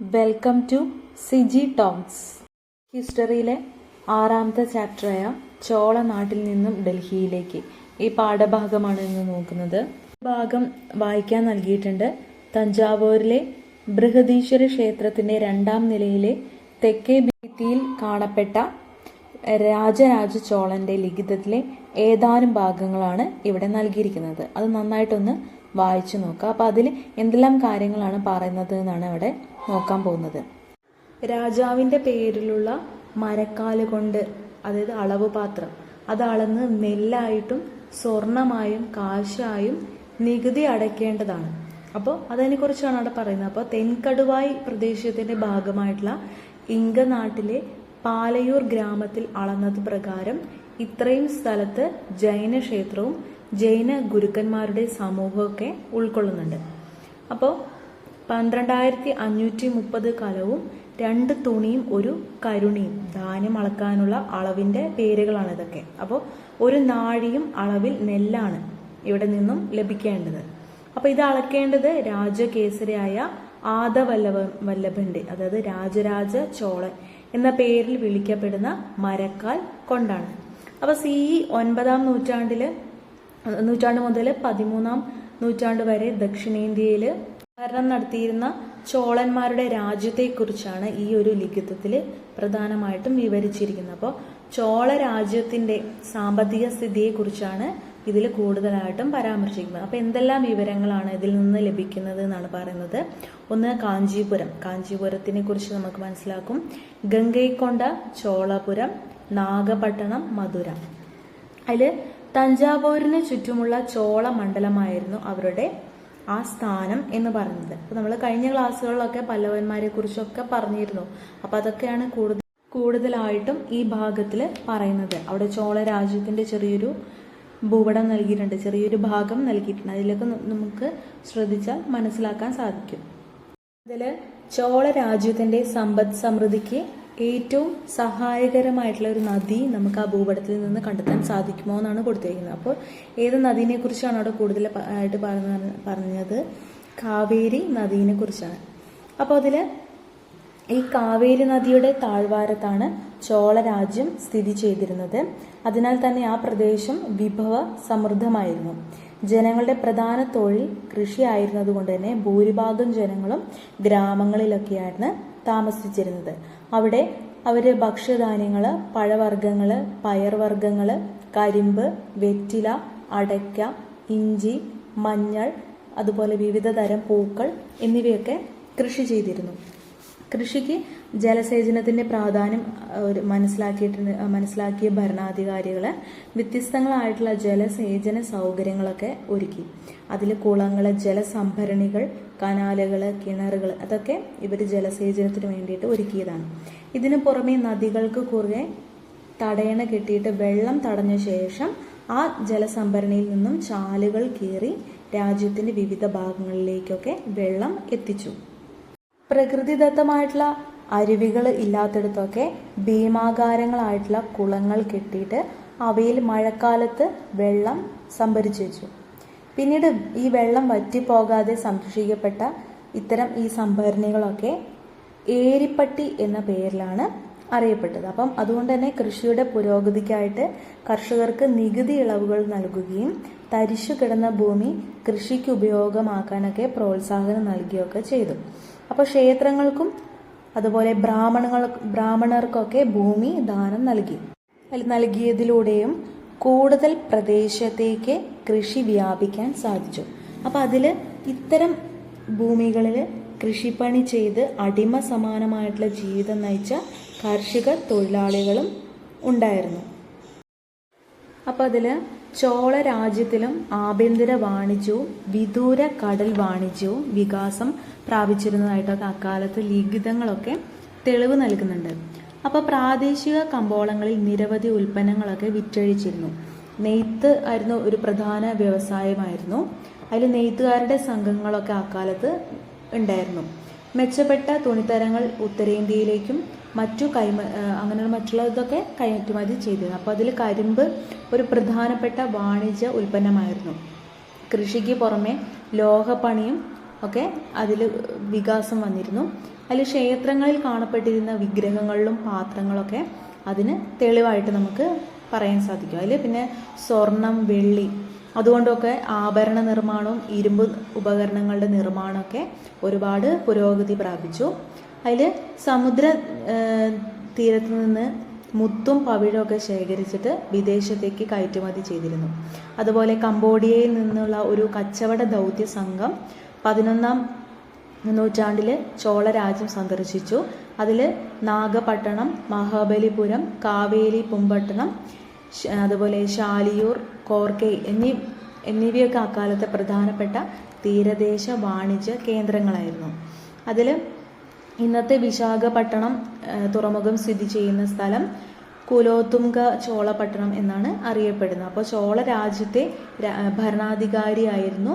Welcome to CG talks ഹിസ്റ്ററിയിലെ ആറാമത്തെ ചാപ്റ്ററായ ചോള നാട്ടിൽ നിന്നും ഡൽഹിയിലേക്ക്. ഈ പാഠഭാഗമാണ് ഇന്ന് നോക്കുന്നത്. ഭാഗം വായിക്കാൻ നൽകിയിട്ടുണ്ട്. തഞ്ചാവൂരിലെ ബൃഹദീശ്വര ക്ഷേത്രത്തിന്റെ രണ്ടാം നിലയിലെ തെക്കേ ഭിത്തിയിൽ കാണപ്പെട്ട രാജരാജ ചോളന്റെ ലിഖിതത്തിലെ ഏതാനും ഭാഗങ്ങളാണ് ഇവിടെ നൽകിയിരിക്കുന്നത്. അത് നന്നായിട്ടൊന്ന് വായിച്ചു നോക്കുക. അപ്പോൾ അതിൽ എന്തെല്ലാം കാര്യങ്ങളാണ് പറയുന്നത് എന്നാണ് അവിടെ നോക്കാൻ പോകുന്നത്. രാജാവിന്റെ പേരിലുള്ള മരക്കാൽ കൊണ്ട് അതായത് അളവ് പാത്രം അത് അളന്ന് നെല്ലായിട്ടും സ്വർണമായും കാശായും നികുതി അടയ്ക്കേണ്ടതാണ്. അപ്പോൾ അതിനെക്കുറിച്ചാണ് അവിടെ പറയുന്നത്. അപ്പോൾ തെൻകടുവായി പ്രദേശത്തിന്റെ ഭാഗമായിട്ടുള്ള ഇങ്ക നാട്ടിലെ പാലയൂർ ഗ്രാമത്തിൽ അളന്നത് പ്രകാരം ഇത്രയും സ്ഥലത്ത് ജൈന ക്ഷേത്രവും ജൈന ഗുരുക്കന്മാരുടെ സമൂഹമൊക്കെ ഉൾക്കൊള്ളുന്നുണ്ട്. അപ്പോൾ പന്ത്രണ്ടായിരത്തി അഞ്ഞൂറ്റി മുപ്പത് കലവും രണ്ട് തുണിയും ഒരു കരുണിയും ധാന്യം അളക്കാനുള്ള അളവിന്റെ പേരുകളാണ് ഇതൊക്കെ. അപ്പോൾ ഒരു നാഴിയും അളവിൽ നെല്ലാണ് ഇവിടെ നിന്നും ലഭിക്കേണ്ടത്. അപ്പോൾ ഇത് അളക്കേണ്ടത് രാജകേസരിയായ ആദവല്ലഭ വല്ലഭന്റെ അതായത് രാജരാജ ചോളൻ എന്ന പേരിൽ വിളിക്കപ്പെടുന്ന മരക്കാൽ കൊണ്ടാണ്. അപ്പോൾ സി ഒൻപതാം നൂറ്റാണ്ടിൽ നൂറ്റാണ്ട് മുതൽ പതിമൂന്നാം നൂറ്റാണ്ട് വരെ ദക്ഷിണേന്ത്യയിൽ ഭരണം നടത്തിയിരുന്ന ചോളന്മാരുടെ രാജ്യത്തെക്കുറിച്ചാണ് ഈ ഒരു ലിഖിതത്തിൽ പ്രധാനമായിട്ടും വിവരിച്ചിരിക്കുന്നത്. അപ്പോൾ ചോള രാജ്യത്തിന്റെ സാമ്പത്തിക സ്ഥിതിയെക്കുറിച്ചാണ് ഇതിൽ കൂടുതലായിട്ടും പരാമർശിക്കുന്നത്. അപ്പോൾ എന്തെല്ലാം വിവരങ്ങളാണ് ഇതിൽ നിന്ന് ലഭിക്കുന്നത് എന്നാണ് പറയുന്നത്. ഒന്ന് കാഞ്ചീപുരം. കാഞ്ചീപുരത്തിനെ കുറിച്ച് നമുക്ക് മനസ്സിലാക്കും. ഗംഗൈക്കൊണ്ട ചോളപുരം നാഗപട്ടണം മധുര. അതിൽ തഞ്ചാവൂരിന് ചുറ്റുമുള്ള ചോള മണ്ഡലമായിരുന്നു അവരുടെ ആ സ്ഥാനം എന്ന് പറയുന്നത്. അപ്പൊ നമ്മൾ കഴിഞ്ഞ ക്ലാസ്സുകളിലൊക്കെ പല്ലവന്മാരെ കുറിച്ചൊക്കെ പറഞ്ഞിരുന്നു. അപ്പൊ അതൊക്കെയാണ് കൂടുതൽ കൂടുതലായിട്ടും ഈ ഭാഗത്തിൽ പറയുന്നത്. അവിടെ ചോള രാജ്യത്തിന്റെ ചെറിയൊരു ഭൂപടം നൽകിയിട്ടുണ്ട്. ചെറിയൊരു ഭാഗം നൽകിയിട്ടുണ്ട്. അതിലൊക്കെ നമുക്ക് ശ്രദ്ധിച്ചാൽ മനസ്സിലാക്കാൻ സാധിക്കും. അതിൽ ചോള രാജ്യത്തിന്റെ സമ്പദ് സമൃദ്ധിക്ക് ഏറ്റവും സഹായകരമായിട്ടുള്ള ഒരു നദി നമുക്ക് ആ ഭൂപടത്തിൽ നിന്ന് കണ്ടെത്താൻ സാധിക്കുമോ എന്നാണ് കൊടുത്തിരിക്കുന്നത് അപ്പോൾ ഏത് നദീനെ കുറിച്ചാണ് അവിടെ കൂടുതൽ ആയിട്ട് പറഞ്ഞ പറഞ്ഞത്? കാവേരി നദീനെ കുറിച്ചാണ്. അപ്പോൾ അതിൽ ഈ കാവേരി നദിയുടെ താഴ്വാരത്താണ് ചോള രാജ്യം സ്ഥിതി ചെയ്തിരുന്നത്. അതിനാൽ തന്നെ ആ പ്രദേശം വിഭവ സമൃദ്ധമായിരുന്നു. ജനങ്ങളുടെ പ്രധാന തൊഴിൽ കൃഷി ആയിരുന്നതുകൊണ്ട് തന്നെ ഭൂരിഭാഗം ജനങ്ങളും ഗ്രാമങ്ങളിലൊക്കെയാണ് താമസിച്ചിരുന്നത്. അവിടെ അവർ ഭക്ഷ്യധാന്യങ്ങൾ പഴവർഗങ്ങൾ പയർവർഗങ്ങൾ കരിമ്പ് വെറ്റില അടയ്ക്ക ഇഞ്ചി മഞ്ഞൾ അതുപോലെ വിവിധ തരം പൂക്കൾ എന്നിവയൊക്കെ കൃഷി ചെയ്തിരുന്നു. കൃഷിക്ക് ജലസേചനത്തിന്റെ പ്രാധാന്യം മനസ്സിലാക്കിയിട്ട് മനസ്സിലാക്കിയ ഭരണാധികാരികൾ വ്യത്യസ്തങ്ങളായിട്ടുള്ള ജലസേചന സൗകര്യങ്ങളൊക്കെ ഒരുക്കി. അതിൽ കുളങ്ങൾ ജലസംഭരണികൾ കനാലുകൾ കിണറുകൾ അതൊക്കെ ഇവർ ജലസേചനത്തിന് വേണ്ടിയിട്ട് ഒരുക്കിയതാണ്. ഇതിനു പുറമെ നദികൾക്ക് കുറുകെ തടയണ കെട്ടിയിട്ട് വെള്ളം തടഞ്ഞ ശേഷം ആ ജലസംഭരണിയിൽ നിന്നും ചാലുകൾ കീറി രാജ്യത്തിന്റെ വിവിധ ഭാഗങ്ങളിലേക്കൊക്കെ വെള്ളം എത്തിച്ചു. പ്രകൃതിദത്തമായിട്ടുള്ള അരുവികൾ ഇല്ലാത്തിടത്തൊക്കെ ഭീമാകാരങ്ങളായിട്ടുള്ള കുളങ്ങൾ കെട്ടിയിട്ട് അവയിൽ മഴക്കാലത്ത് വെള്ളം സംഭരിച്ചു വെച്ചു. പിന്നീട് ഈ വെള്ളം വറ്റിപ്പോകാതെ സംരക്ഷിക്കപ്പെട്ട ഇത്തരം ഈ സംഭരണികളൊക്കെ ഏരിപ്പട്ടി എന്ന പേരിലാണ് അറിയപ്പെട്ടത്. അപ്പം അതുകൊണ്ട് തന്നെ കൃഷിയുടെ പുരോഗതിക്കായിട്ട് കർഷകർക്ക് നികുതി ഇളവുകൾ നൽകുകയും തരിശു കിടന്ന ഭൂമി കൃഷിക്ക് ഉപയോഗമാക്കാനൊക്കെ പ്രോത്സാഹനം നൽകുകയൊക്കെ ചെയ്തു. അപ്പോൾ ക്ഷേത്രങ്ങൾക്കും അതുപോലെ ബ്രാഹ്മണങ്ങൾ ബ്രാഹ്മണർക്കൊക്കെ ഭൂമി ദാനം നൽകി. നൽകിയതിലൂടെയും കൂടുതൽ പ്രദേശത്തേക്ക് കൃഷി വ്യാപിക്കാൻ സാധിച്ചു. അപ്പം അതിൽ ഇത്തരം ഭൂമികളിൽ കൃഷിപ്പണി ചെയ്ത് അടിമ സമാനമായിട്ടുള്ള ജീവിതം നയിച്ച കാർഷിക തൊഴിലാളികളും ഉണ്ടായിരുന്നു. അപ്പോൾ അതിൽ ചോള രാജ്യത്തിലും ആഭ്യന്തര വാണിജ്യവും വിദൂര കടൽ വാണിജ്യവും വികാസം പ്രാപിച്ചിരുന്നതായിട്ടൊക്കെ അക്കാലത്ത് ലിഖിതങ്ങളൊക്കെ തെളിവ് നൽകുന്നുണ്ട്. അപ്പോൾ പ്രാദേശിക കമ്പോളങ്ങളിൽ നിരവധി ഉൽപ്പന്നങ്ങളൊക്കെ വിറ്റഴിച്ചിരുന്നു. നെയ്ത്ത് ആയിരുന്നു ഒരു പ്രധാന വ്യവസായമായിരുന്നു. അതിൽ നെയ്ത്തുകാരുടെ സംഘങ്ങളൊക്കെ അക്കാലത്ത് ഉണ്ടായിരുന്നു. മെച്ചപ്പെട്ട തുണിത്തരങ്ങൾ ഉത്തരേന്ത്യയിലേക്കും മറ്റു കൈമ അങ്ങനെയുള്ള മറ്റുള്ള ഇതൊക്കെ കയറ്റുമതി ചെയ്തിരുന്നു. അപ്പോൾ അതിൽ കരിമ്പ് ഒരു പ്രധാനപ്പെട്ട വാണിജ്യ ഉൽപ്പന്നമായിരുന്നു. കൃഷിക്ക് പുറമെ ലോഹപ്പണിയും ഒക്കെ അതിൽ വികാസം വന്നിരുന്നു. അതിൽ ക്ഷേത്രങ്ങളിൽ കാണപ്പെട്ടിരുന്ന വിഗ്രഹങ്ങളിലും പാത്രങ്ങളൊക്കെ അതിന് തെളിവായിട്ട് നമുക്ക് പറയാൻ സാധിക്കും. അതിൽ പിന്നെ സ്വർണം വെള്ളി അതുകൊണ്ടൊക്കെ ആഭരണ നിർമ്മാണവും ഇരുമ്പ് ഉപകരണങ്ങളുടെ നിർമ്മാണമൊക്കെ ഒരുപാട് പുരോഗതി പ്രാപിച്ചു. അതിൽ സമുദ്ര തീരത്ത് നിന്ന് മുത്തും പവിഴമൊക്കെ ശേഖരിച്ചിട്ട് വിദേശത്തേക്ക് കയറ്റുമതി ചെയ്തിരുന്നു. അതുപോലെ കംബോഡിയയിൽ നിന്നുള്ള ഒരു കച്ചവട ദൗത്യ സംഘം പതിനൊന്നാം നൂറ്റാണ്ടിൽ ചോളരാജ്യം സന്ദർശിച്ചു. അതിൽ നാഗപട്ടണം മഹാബലിപുരം കാവേരി പുമ്പട്ടണം അതുപോലെ ശാലിയൂർ കോർക്കെ എന്നീ എന്നിവയൊക്കെ അക്കാലത്തെ പ്രധാനപ്പെട്ട തീരദേശ വാണിജ്യ കേന്ദ്രങ്ങളായിരുന്നു. അതിൽ ഇന്നത്തെ വിശാഖപട്ടണം തുറമുഖം സ്ഥിതി ചെയ്യുന്ന സ്ഥലം കുലോത്തുംഗ ചോളപട്ടണം എന്നാണ് അറിയപ്പെടുന്നത്. അപ്പോൾ ചോള രാജ്യത്തെ ഭരണാധികാരിയായിരുന്നു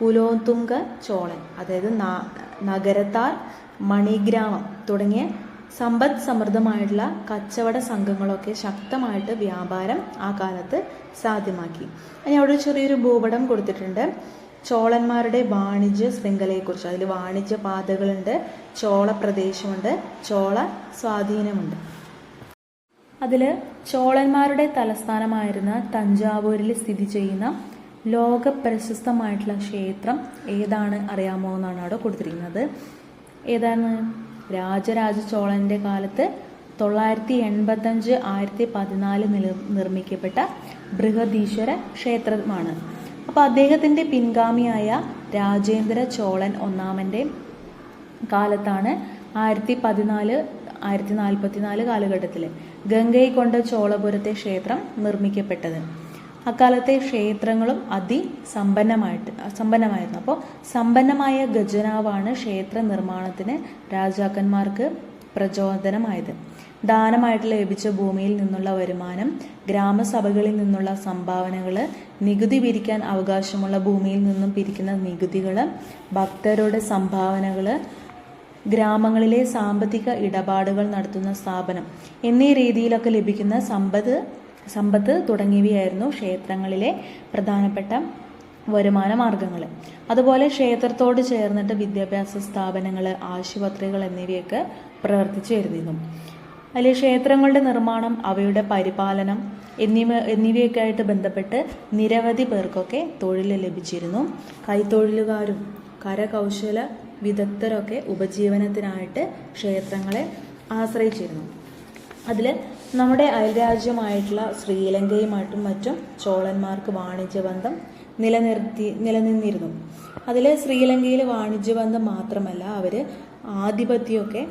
കുലോത്തുംഗ ചോളൻ അതായത് നഗരത്താർ മണിഗ്രാമം തുടങ്ങിയ സമ്പദ് സമൃദ്ധമായിട്ടുള്ള കച്ചവട സംഘങ്ങളൊക്കെ ശക്തമായിട്ട് വ്യാപാരം ആ കാലത്ത് സാധ്യമാക്കി. ഇനി അവിടെ ചെറിയൊരു ഭൂപടം കൊടുത്തിട്ടുണ്ട്. ചോളന്മാരുടെ വാണിജ്യ ശൃംഖലയെക്കുറിച്ച്. അതിൽ വാണിജ്യ പാതകളുണ്ട് ചോള പ്രദേശമുണ്ട് ചോള സ്വാധീനമുണ്ട്. അതിൽ ചോളന്മാരുടെ തലസ്ഥാനമായിരുന്ന തഞ്ചാവൂരിൽ സ്ഥിതി ചെയ്യുന്ന ലോക പ്രശസ്തമായിട്ടുള്ള ക്ഷേത്രം ഏതാണ് അറിയാമോ എന്നാണ് അവിടെ കൊടുത്തിരിക്കുന്നത്. ഏതാണ്? രാജരാജ ചോളന്റെ കാലത്ത് തൊള്ളായിരത്തി എൺപത്തഞ്ച് ആയിരത്തി പതിനാല് നില നിർമ്മിക്കപ്പെട്ട ബൃഹദീശ്വര ക്ഷേത്രമാണ്. അപ്പോൾ അദ്ദേഹത്തിന്റെ പിൻഗാമിയായ രാജേന്ദ്ര ചോളൻ ഒന്നാമന്റെ കാലത്താണ് ആയിരത്തി പതിനാല് ആയിരത്തി നാൽപ്പത്തിനാല് കാലഘട്ടത്തിൽ ഗംഗൈകൊണ്ട ചോളപുരത്തെ ക്ഷേത്രം നിർമ്മിക്കപ്പെട്ടത്. അക്കാലത്തെ ക്ഷേത്രങ്ങളും അതിസമ്പന്നമായിട്ട് സമ്പന്നമായിരുന്നു. അപ്പോൾ സമ്പന്നമായ ഗജനാവാണ് ക്ഷേത്ര നിർമ്മാണത്തിന് രാജാക്കന്മാർക്ക് പ്രചോദനമായത്. ദാനമായിട്ട് ലഭിച്ച ഭൂമിയിൽ നിന്നുള്ള വരുമാനം ഗ്രാമസഭകളിൽ നിന്നുള്ള സംഭാവനകൾ നികുതി പിരിക്കാൻ അവകാശമുള്ള ഭൂമിയിൽ നിന്നും പിരിക്കുന്ന നികുതികൾ ഭക്തരുടെ സംഭാവനകൾ ഗ്രാമങ്ങളിലെ സാമ്പത്തിക ഇടപാടുകൾ നടത്തുന്ന സ്ഥാപനം എന്നീ രീതിയിലൊക്കെ ലഭിക്കുന്ന സമ്പത്ത് സമ്പത്ത് തുടങ്ങിയവയായിരുന്നു ക്ഷേത്രങ്ങളിലെ പ്രധാനപ്പെട്ട വരുമാന മാർഗങ്ങൾ അതുപോലെ ക്ഷേത്രത്തോട് ചേർന്നിട്ട് വിദ്യാഭ്യാസ സ്ഥാപനങ്ങൾ ആശുപത്രികൾ എന്നിവയൊക്കെ പ്രവർത്തിച്ചു വരുന്നിരുന്നു അതിൽ ക്ഷേത്രങ്ങളുടെ നിർമ്മാണം അവയുടെ പരിപാലനം എന്നിവ എന്നിവയൊക്കെ ആയിട്ട് ബന്ധപ്പെട്ട് നിരവധി പേർക്കൊക്കെ തൊഴിൽ ലഭിച്ചിരുന്നു. കൈത്തൊഴിലുകാരും കരകൗശല വിദഗ്ധരൊക്കെ ഉപജീവനത്തിനായിട്ട് ക്ഷേത്രങ്ങളെ ആശ്രയിച്ചിരുന്നു. അതിൽ നമ്മുടെ അയൽരാജ്യമായിട്ടുള്ള ശ്രീലങ്കയുമായിട്ടും മറ്റും ചോളന്മാർക്ക് വാണിജ്യബന്ധം നിലനിർത്തി നിലനിന്നിരുന്നു. അതിൽ ശ്രീലങ്കയിൽ വാണിജ്യബന്ധം മാത്രമല്ല അവർ ആധിപത്യമൊക്കെ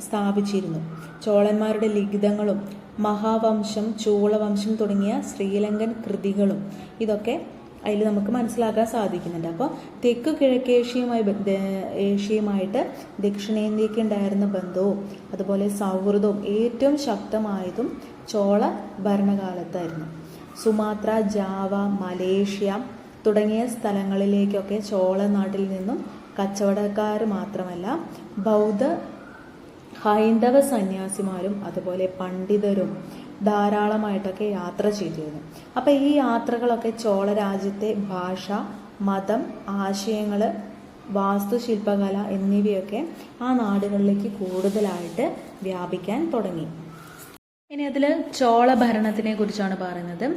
സ്ഥാപിച്ചിരുന്നു. ചോളന്മാരുടെ ലിഖിതങ്ങളും മഹാവംശം ചൂളവംശം തുടങ്ങിയ ശ്രീലങ്കൻ കൃതികളും ഇതൊക്കെ അതിൽ നമുക്ക് മനസ്സിലാക്കാൻ സാധിക്കുന്നുണ്ട്. അപ്പോൾ തെക്കു കിഴക്കേഷ്യയുമായി ഏഷ്യയുമായിട്ട് ദക്ഷിണേന്ത്യക്ക് ഉണ്ടായിരുന്ന ബന്ധവും അതുപോലെ സൗഹൃദവും ഏറ്റവും ശക്തമായതും ചോള ഭരണകാലത്തായിരുന്നു. സുമാത്ര ജാവ മലേഷ്യ തുടങ്ങിയ സ്ഥലങ്ങളിലേക്കൊക്കെ ചോള നാട്ടിൽ നിന്നും കച്ചവടക്കാർ മാത്രമല്ല ബൗദ്ധ ഹൈന്ദവ സന്യാസിമാരും അതുപോലെ പണ്ഡിതരും ധാരാളമായിട്ടൊക്കെ യാത്ര ചെയ്തിരുന്നു. അപ്പം ഈ യാത്രകളൊക്കെ ചോള രാജ്യത്തെ ഭാഷ മതം ആശയങ്ങൾ വാസ്തുശില്പകല എന്നിവയൊക്കെ ആ നാടുകളിലേക്ക് കൂടുതലായിട്ട് വ്യാപിക്കാൻ തുടങ്ങി. ഇനി അതിൽ ചോള ഭരണത്തിനെ കുറിച്ചാണ് പറയുന്നത്.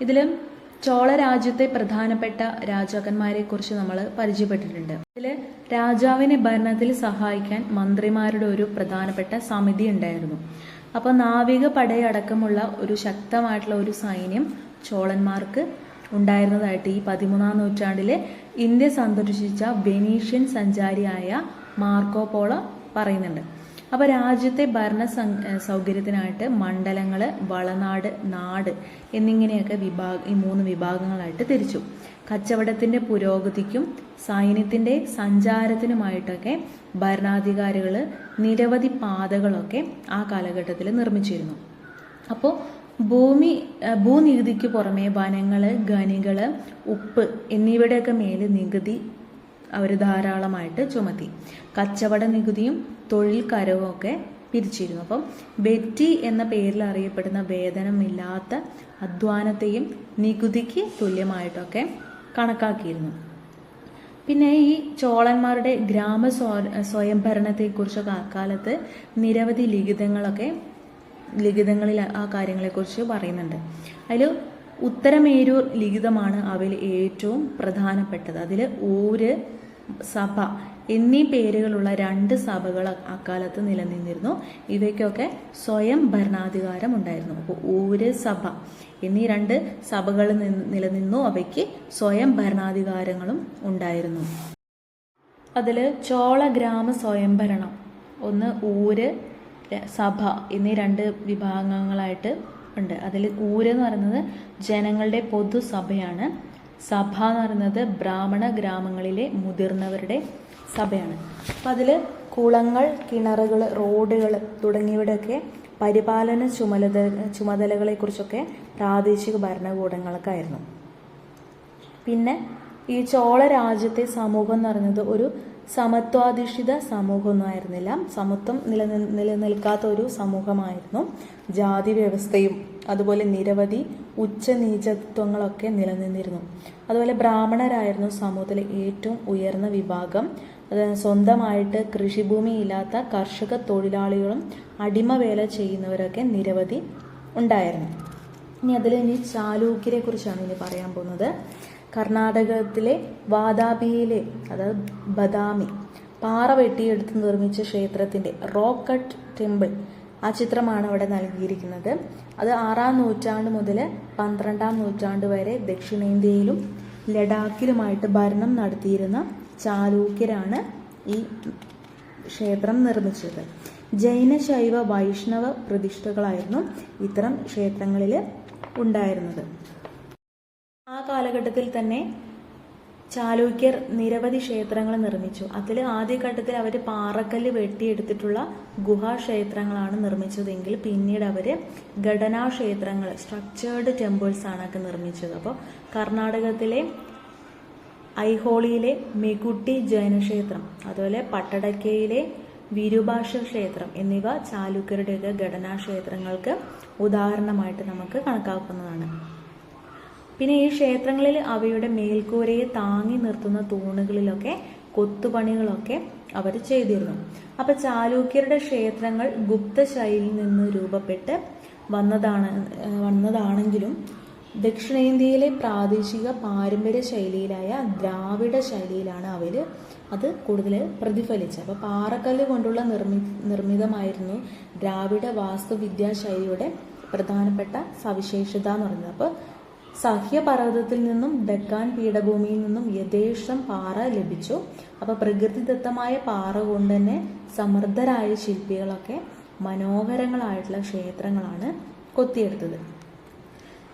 ഇതിൽ ചോള രാജ്യത്തെ പ്രധാനപ്പെട്ട രാജാക്കന്മാരെ കുറിച്ച് നമ്മൾ പരിചയപ്പെട്ടിട്ടുണ്ട്. ഇതിൽ രാജാവിനെ ഭരണത്തിൽ സഹായിക്കാൻ മന്ത്രിമാരുടെ ഒരു പ്രധാനപ്പെട്ട സമിതി ഉണ്ടായിരുന്നു. അപ്പോൾ നാവിക പടയടക്കമുള്ള ഒരു ശക്തമായിട്ടുള്ള ഒരു സൈന്യം ചോളന്മാർക്ക് ഉണ്ടായിരുന്നതായിട്ട് ഈ പതിമൂന്നാം നൂറ്റാണ്ടിൽ ഇന്ത്യ സന്ദർശിച്ച വെനീഷ്യൻ സഞ്ചാരിയായ മാർക്കോ പോള പറയുന്നുണ്ട്. അപ്പോൾ രാജ്യത്തെ ഭരണ സൗകര്യത്തിനായിട്ട് മണ്ഡലങ്ങൾ വളനാട് നാട് എന്നിങ്ങനെയൊക്കെ വിഭാഗ ഈ മൂന്ന് വിഭാഗങ്ങളായിട്ട് തിരിച്ചു. കച്ചവടത്തിന്റെ പുരോഗതിക്കും സൈന്യത്തിന്റെ സഞ്ചാരത്തിനുമായിട്ടൊക്കെ ഭരണാധികാരികൾ നിരവധി പാതകളൊക്കെ ആ കാലഘട്ടത്തിൽ നിർമ്മിച്ചിരുന്നു. അപ്പോൾ ഭൂമി ഭൂനികുതിക്ക് പുറമെ വനങ്ങൾ ഖനികൾ ഉപ്പ് എന്നിവയുടെയൊക്കെ മേൽ നികുതി അവർ ധാരാളമായിട്ട് ചുമത്തി. കച്ചവട നികുതിയും തൊഴിൽ കരവും ഒക്കെ പിരിച്ചിരുന്നു. അപ്പം ബെറ്റി എന്ന പേരിൽ അറിയപ്പെടുന്ന വേതനമില്ലാത്ത അധ്വാനത്തെയും നികുതിക്ക് തുല്യമായിട്ടൊക്കെ കണക്കാക്കിയിരുന്നു. പിന്നെ ഈ ചോളന്മാരുടെ ഗ്രാമ സ്വ- സ്വയംഭരണത്തെക്കുറിച്ചൊക്കെ അക്കാലത്ത് നിരവധി ലിഖിതങ്ങളൊക്കെ ലിഖിതങ്ങളിൽ ആ കാര്യങ്ങളെക്കുറിച്ച് പറയുന്നുണ്ട്. അതിൽ ഉത്തരമേരൂർ ലിഖിതമാണ് അവയിൽ ഏറ്റവും പ്രധാനപ്പെട്ടത്. അതിൽ ഊര് സഭ എന്നീ പേരുകളുള്ള രണ്ട് സഭകൾ അക്കാലത്ത് നിലനിന്നിരുന്നു. ഇവയ്ക്കൊക്കെ സ്വയം ഭരണാധികാരം ഉണ്ടായിരുന്നു. അപ്പോൾ ഊര് സഭ. എന്നീ രണ്ട് സഭകൾ നിന്ന് നിലനിന്നു. അവയ്ക്ക് സ്വയം ഭരണാധികാരങ്ങളും ഉണ്ടായിരുന്നു. അതിൽ ചോള ഗ്രാമ സ്വയംഭരണം. ഒന്ന് ഊര് സഭ എന്നീ രണ്ട് വിഭാഗങ്ങളായിട്ട് ഉണ്ട്. അതിൽ ഊര് എന്ന് പറയുന്നത് ജനങ്ങളുടെ പൊതുസഭയാണ്. സഭ എന്ന് പറയുന്നത് ബ്രാഹ്മണ ഗ്രാമങ്ങളിലെ മുതിർന്നവരുടെ സഭയാണ്. അപ്പം അതിൽ കുളങ്ങൾ കിണറുകൾ റോഡുകൾ തുടങ്ങിയവയുടെയൊക്കെ പരിപാലന ചുമതല ചുമതലകളെക്കുറിച്ചൊക്കെ പ്രാദേശിക ഭരണകൂടങ്ങൾക്കായിരുന്നു പിന്നെ ഈ ചോള രാജ്യത്തെ സമൂഹം എന്ന് പറയുന്നത് ഒരു സമത്വാധിഷ്ഠിത സമൂഹമൊന്നും ആയിരുന്നില്ല. സമത്വം നിലനിൽ നിലനിൽക്കാത്ത ഒരു സമൂഹമായിരുന്നു. ജാതി വ്യവസ്ഥയും അതുപോലെ നിരവധി ഉച്ചനീചത്വങ്ങളൊക്കെ നിലനിന്നിരുന്നു. അതുപോലെ ബ്രാഹ്മണരായിരുന്നു സമൂഹത്തിലെ ഏറ്റവും ഉയർന്ന വിഭാഗം. സ്വന്തമായിട്ട് കൃഷിഭൂമി ഇല്ലാത്ത കർഷക തൊഴിലാളികളും അടിമവേല ചെയ്യുന്നവരൊക്കെ നിരവധി ഉണ്ടായിരുന്നു. ഇനി അതിൽ ഇനി ചാലൂക്യരെ കുറിച്ചാണ് ഇനി പറയാൻ പോകുന്നത്. കർണാടകത്തിലെ വാദാബിയിലെ അതായത് ബദാമി പാറ വെട്ടിയെടുത്ത് നിർമ്മിച്ച ക്ഷേത്രത്തിന്റെ റോക്ക് കട്ട് ടെമ്പിൾ ആ ചിത്രമാണ് അവിടെ നൽകിയിരിക്കുന്നത്. അത് ആറാം നൂറ്റാണ്ട് മുതൽ പന്ത്രണ്ടാം നൂറ്റാണ്ട് വരെ ദക്ഷിണേന്ത്യയിലും ലഡാക്കിലുമായിട്ട് ഭരണം നടത്തിയിരുന്ന ചാലൂക്യരാണ് ഈ ക്ഷേത്രം നിർമ്മിച്ചത്. ജൈന ശൈവ വൈഷ്ണവ പ്രതിഷ്ഠകളായിരുന്നു ഇത്തരം ക്ഷേത്രങ്ങളിൽ ഉണ്ടായിരുന്നത്. ആ കാലഘട്ടത്തിൽ തന്നെ ചാലൂക്യർ നിരവധി ക്ഷേത്രങ്ങൾ നിർമ്മിച്ചു. അതിൽ ആദ്യഘട്ടത്തിൽ അവർ പാറക്കല്ല് വെട്ടിയെടുത്തിട്ടുള്ള ഗുഹാക്ഷേത്രങ്ങളാണ് നിർമ്മിച്ചതെങ്കിൽ പിന്നീട് അവർ ഘടനാക്ഷേത്രങ്ങൾ സ്ട്രക്ചേർഡ് ടെമ്പിൾസ് ആണ് ഒക്കെ നിർമ്മിച്ചത്. അപ്പോൾ കർണാടകത്തിലെ ഐഹോളിയിലെ മെഗുട്ടി ജൈനക്ഷേത്രം അതുപോലെ പട്ടടക്കയിലെ വിരൂപാക്ഷ ക്ഷേത്രം എന്നിവ ചാലുക്യരുടെയൊക്കെ ഘടനാക്ഷേത്രങ്ങൾക്ക് ഉദാഹരണമായിട്ട് നമുക്ക് കണക്കാക്കുന്നതാണ്. പിന്നെ ഈ ക്ഷേത്രങ്ങളിൽ അവയുടെ മേൽക്കൂരയെ താങ്ങി നിർത്തുന്ന തൂണുകളിലൊക്കെ കൊത്തുപണികളൊക്കെ അവർ ചെയ്തിരുന്നു. അപ്പൊ ചാലൂക്യരുടെ ക്ഷേത്രങ്ങൾ ഗുപ്ത ശൈലിയിൽ നിന്ന് രൂപപ്പെട്ട് വന്നതാണ് വന്നതാണെങ്കിലും ദക്ഷിണേന്ത്യയിലെ പ്രാദേശിക പാരമ്പര്യ ശൈലിയിലായ ദ്രാവിഡ ശൈലിയിലാണ് അവർ അത് കൂടുതൽ പ്രതിഫലിച്ചത്. അപ്പോൾ പാറക്കല്ല് കൊണ്ടുള്ള നിർമ്മി നിർമ്മിതമായിരുന്നു ദ്രാവിഡ വാസ്തുവിദ്യാ ശൈലിയുടെ പ്രധാനപ്പെട്ട സവിശേഷത എന്ന് പറയുന്നത്. അപ്പോൾ സഹ്യപർവതത്തിൽ നിന്നും ഡെക്കാൻ പീഠഭൂമിയിൽ നിന്നും യഥേഷ്ടം പാറ ലഭിച്ചു. അപ്പോൾ പ്രകൃതിദത്തമായ പാറ കൊണ്ട് തന്നെ സമൃദ്ധരായ ശില്പികളൊക്കെ മനോഹരങ്ങളായിട്ടുള്ള ക്ഷേത്രങ്ങളാണ് കൊത്തിയെടുത്തത്.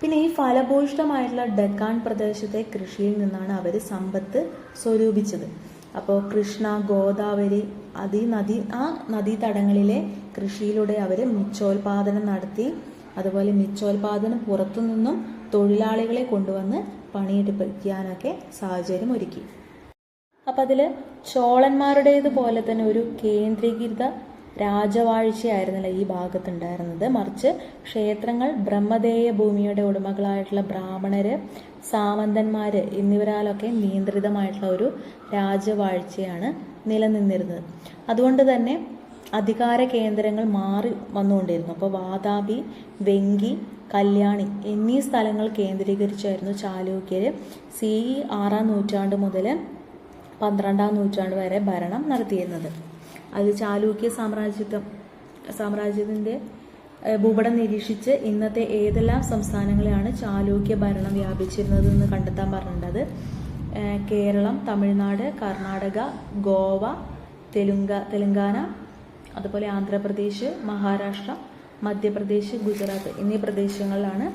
പിന്നെ ഈ ഫലഭൂഷ്ടമായിട്ടുള്ള ഡെക്കാൻ പ്രദേശത്തെ കൃഷിയിൽ നിന്നാണ് അവർ സമ്പത്ത് സ്വരൂപിച്ചത്. അപ്പോൾ കൃഷ്ണ ഗോദാവരി അതി നദി ആ നദീതടങ്ങളിലെ കൃഷിയിലൂടെ അവർ മിച്ചോൽപാദനം നടത്തി അതുപോലെ മിച്ചോൽപാദനം പുറത്തുനിന്നും തൊഴിലാളികളെ കൊണ്ടുവന്ന് പണിയെടുപ്പിക്കാനൊക്കെ സാഹചര്യം ഒരുക്കി. അപ്പം അതിൽ ചോളന്മാരുടേതുപോലെ തന്നെ ഒരു കേന്ദ്രീകൃത രാജവാഴ്ചയായിരുന്നില്ല ഈ ഭാഗത്തുണ്ടായിരുന്നത്. മറിച്ച് ക്ഷേത്രങ്ങൾ ബ്രഹ്മദേയ ഭൂമിയുടെ ഉടമകളായിട്ടുള്ള ബ്രാഹ്മണര് സാമന്തന്മാര് എന്നിവരാലൊക്കെ നിയന്ത്രിതമായിട്ടുള്ള ഒരു രാജവാഴ്ചയാണ് നിലനിന്നിരുന്നത്. അതുകൊണ്ട് തന്നെ അധികാര കേന്ദ്രങ്ങൾ മാറി വന്നുകൊണ്ടിരുന്നു. അപ്പോൾ വാതാപി വെങ്കി കല്യാണി എന്നീ സ്ഥലങ്ങൾ കേന്ദ്രീകരിച്ചായിരുന്നു ചാലൂക്യര് സി ആറാം നൂറ്റാണ്ട് മുതൽ പന്ത്രണ്ടാം നൂറ്റാണ്ട് വരെ ഭരണം നടത്തിയിരുന്നത്. അത് ചാലൂക്യ സാമ്രാജ്യത്വം സാമ്രാജ്യത്തിന്റെ ഭൂപടം നിരീക്ഷിച്ച് ഇന്നത്തെ ഏതെല്ലാം സംസ്ഥാനങ്ങളെയാണ് ചാലൂക്യ ഭരണം വ്യാപിച്ചിരുന്നത് എന്ന് കണ്ടെത്താൻ പറഞ്ഞിട്ടുണ്ട് ഏഹ്, കേരളം തമിഴ്നാട് കർണാടക ഗോവ തെലുങ്ക തെലുങ്കാന അതുപോലെ ആന്ധ്രാപ്രദേശ് മഹാരാഷ്ട്ര മധ്യപ്രദേശ് ഗുജറാത്ത് എന്നീ പ്രദേശങ്ങളിലാണ്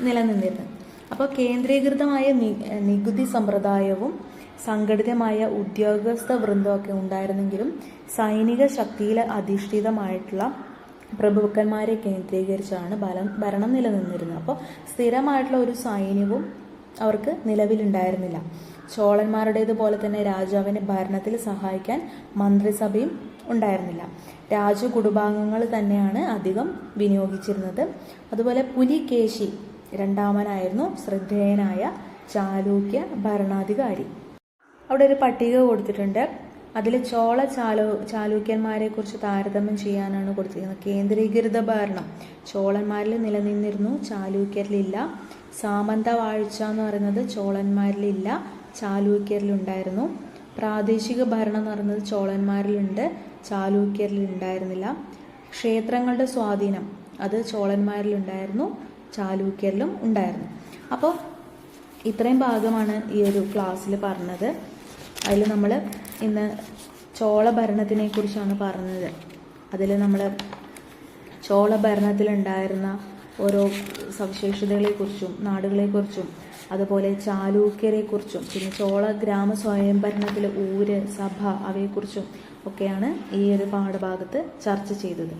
നിലനിന്നിരുന്നത്. അപ്പോൾ കേന്ദ്രീകൃതമായ നികുതി സമ്പ്രദായവും സംഘടിതമായ ഉദ്യോഗസ്ഥ വൃന്ദമൊക്കെ ഉണ്ടായിരുന്നെങ്കിലും സൈനിക ശക്തിയിൽ അധിഷ്ഠിതമായിട്ടുള്ള പ്രഭുക്കന്മാരെ കേന്ദ്രീകരിച്ചാണ് ബലം ഭരണം നിലനിന്നിരുന്നത്. അപ്പോൾ സ്ഥിരമായിട്ടുള്ള ഒരു സൈന്യവും അവർക്ക് നിലവിലുണ്ടായിരുന്നില്ല. ചോളന്മാരുടേതുപോലെ തന്നെ രാജാവിനെ ഭരണത്തിൽ സഹായിക്കാൻ മന്ത്രിസഭയും ഉണ്ടായിരുന്നില്ല. രാജകുടുംബാംഗങ്ങൾ തന്നെയാണ് അധികം വിനിയോഗിച്ചിരുന്നത്. അതുപോലെ പുലികേശി രണ്ടാമനായിരുന്നു ശ്രദ്ധേയനായ ചാലൂക്യ ഭരണാധികാരി. അവിടെ ഒരു പട്ടിക കൊടുത്തിട്ടുണ്ട്. അതിൽ ചോള ചാലു ചാലൂക്യന്മാരെ കുറിച്ച് താരതമ്യം ചെയ്യാനാണ് കൊടുത്തിരിക്കുന്നത്. കേന്ദ്രീകൃത ഭരണം. ചോളന്മാരിൽ നിലനിന്നിരുന്നു ചാലൂക്യരിലില്ല. സാമന്ത വാഴ്ച എന്ന് പറയുന്നത് ചോളന്മാരിലില്ല ചാലൂക്യരിലുണ്ടായിരുന്നു. പ്രാദേശിക ഭരണം എന്ന് പറയുന്നത് ചോളന്മാരിലുണ്ട് ചാലൂക്യരിൽ ഉണ്ടായിരുന്നില്ല ക്ഷേത്രങ്ങളുടെ സ്വാധീനം അത് ചോളന്മാരിലുണ്ടായിരുന്നു ചാലൂക്യരിലും ഉണ്ടായിരുന്നു. അപ്പോൾ ഇത്രയും ഭാഗമാണ് ഈ ഒരു ക്ലാസ്സിൽ പറഞ്ഞത്. അതിൽ നമ്മൾ ഇന്ന് ചോള ഭരണത്തിനെ കുറിച്ചാണ് പറഞ്ഞത്. അതിൽ നമ്മൾ ചോള ഭരണത്തിലുണ്ടായിരുന്ന ഓരോ സവിശേഷതകളെക്കുറിച്ചും നാടുകളെക്കുറിച്ചും അതുപോലെ ചാലൂക്യരെക്കുറിച്ചും പിന്നെ ചോള ഗ്രാമ സ്വയംഭരണത്തിലെ ഊര് സഭ അവയെക്കുറിച്ചും ഒക്കെയാണ് ഈ ഒരു പാഠഭാഗത്ത് ചർച്ച ചെയ്തത്.